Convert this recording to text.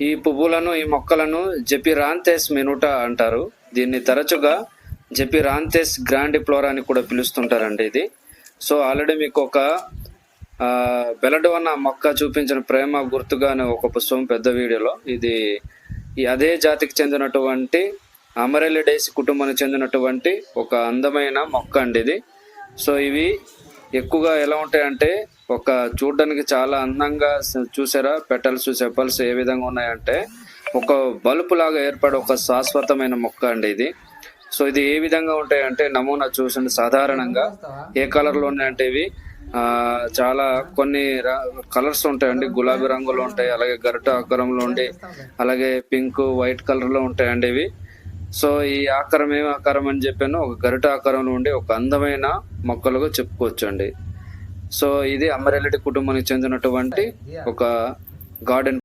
ఈ పువ్వులను ఈ మొక్కలను జెపిరాంతెస్ మెనుటా అంటారు. దీన్ని తరచుగా జెపిరాంతెస్ గ్రాండిఫ్లోరా అని కూడా పిలుస్తుంటారండి ఇది. సో ఆల్రెడీ మీకు ఒక ఆ, బెలడోనా మొక్క చూపించిన ప్రేమ గుర్తుగా అనే ఒక పుస్తకం పెద్ద వీడియోలో. ఇది ఈ అదే జాతికి చెందినటువంటి అమరెలిడేసి కుటుంబానికి చెందినటువంటి ఒక అందమైన మొక్క అండి ఇది. సో ఇవి ఎక్కువగా ఎలా ఉంటాయంటే ఒక చూడడానికి చాలా అందంగా చూసారా? పెటల్స్ చెప్పల్స్ ఏ విధంగా ఉన్నాయంటే ఒక బలుపు లాగా ఏర్పడే ఒక శాశ్వతమైన మొక్క అండి ఇది. సో ఇది ఏ విధంగా ఉంటాయంటే నమూనా చూసండి. సాధారణంగా ఏ కలర్లో ఉన్నాయంటే ఇవి? ఆ చాలా కొన్ని కలర్స్ ఉంటాయండి. గులాబీ రంగులో ఉంటాయి అలాగే గరట ఆకారంలో ఉండి అలాగే పింక్ వైట్ కలర్లో ఉంటాయండి ఇవి. సో ఈ ఆకారం ఏం ఆకారం అని చెప్పాను ఒక గరిట ఆకారంలో ఉండి ఒక అందమైన మొక్కలుగా చెప్పుకోవచ్చు అండి సో ఇది అమరెల్లిడి కుటుంబానికి చెందినటువంటి ఒక గార్డెన్